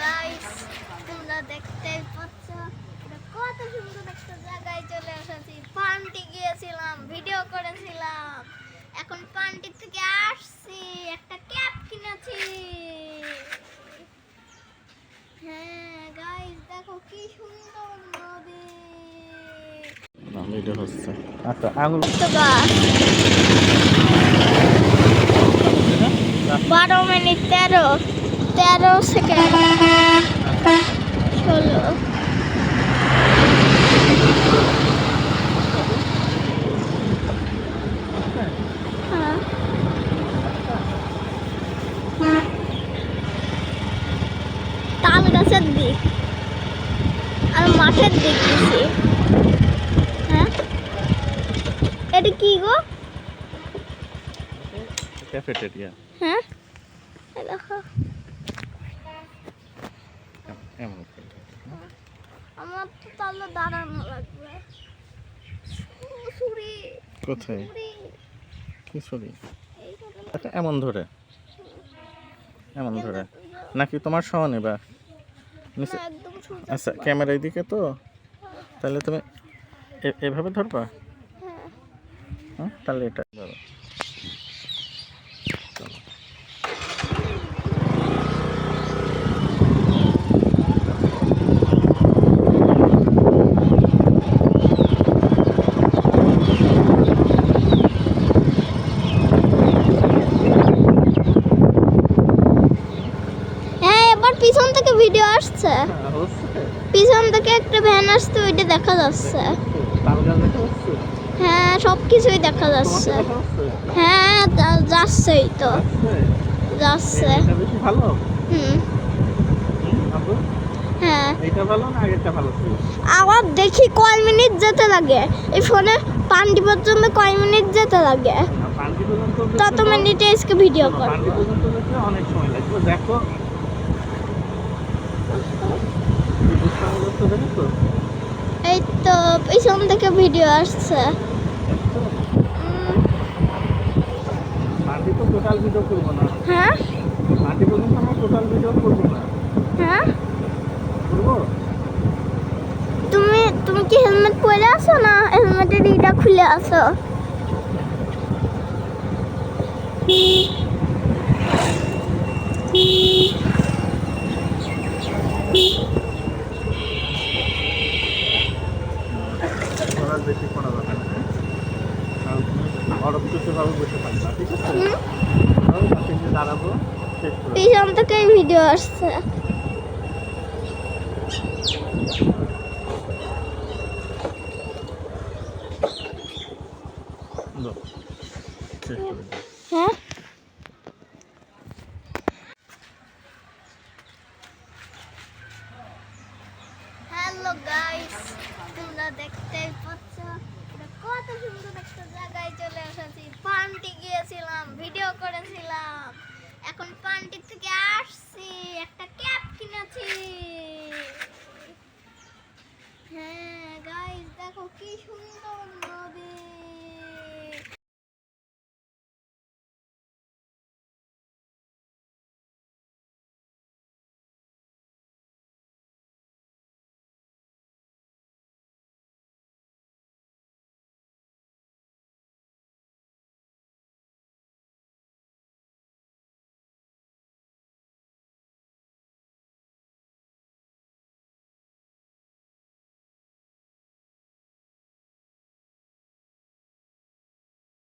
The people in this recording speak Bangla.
গাইস তোমরা দেখতেই পাচ্ছ? কত সুন্দর একটা জায়গায় চলে এসেছি। পান্টি গিয়েছিলাম ভিডিও করেছিলাম। এখন পান্টি থেকে আসছি একটা ক্যাপ কিনেছি। হ্যাঁ গাইস দেখো কি সুন্দর নদী। ভিডিও হচ্ছে আচ্ছা আঙুল। বারো মিনিট তেরো। তেরো সেকেন্ড। ষোলো। হ্যাঁ। তাল গাছের দিক। আর মাঠের দিক দিছি। হ্যাঁ? এটা কি গো? ক্যাফেটেরিয়া। হ্যাঁ? দেখো এমন করে। আমার দাঁড়ানো লাগবে। ছুরি কোথায়? কি ছবি এইখানে আচ্ছা এমন ধরে। এমন ধরে। নাকি তোমার সহ নেবা? আচ্ছা ক্যামেরার দিকে তো। তাহলে তুমি এভাবে ধরবা? হ্যাঁ। হ্যাঁ তাহলে এটা ধরো। চলো। হ্যাঁ এবার পিছন থেকে আসছে পিছন থেকে একটা ভ্যান আসছে ওইটা দেখা যাচ্ছে। হ্যাঁ সব কিছুই দেখা যাচ্ছে। হ্যাঁ যাচ্ছেই তো। যাচ্ছে। হুম। হ্যাঁ। আবার দেখি কয় মিনিট যেতে লাগে। এই ফোনে পান্ডি পর্যন্ত কয় মিনিট যেতে লাগে। তত মিনিটে আজকে ভিডিও লাগবে। দেখো এই তো পিছন থেকে ভিডিও আসছে। উম, তো টোটাল ভিডিও করব না। হ্যাঁ? পান্ডি পর্যন্ত আমরা টোটাল ভিডিও করব না। হ্যাঁ? করব? তুমি তুমি কি হেলমেট পরে আছো না হেলমেটের ইটা খুলে আছো? আর বেশি করা যাবে না। অরক্ষিতভাবে বসে থাকবা ঠিক আছে? দাঁড়াবো পিছন থেকে ভিডিও আসছে। হ্যাঁ? হ্যালো গাইস তোমরা দেখতে পাচ্ছ বসেছি পান্টি গিয়েছিলাম ভিডিও করেছিলাম। এখন পান্টি থেকে আসছি একটা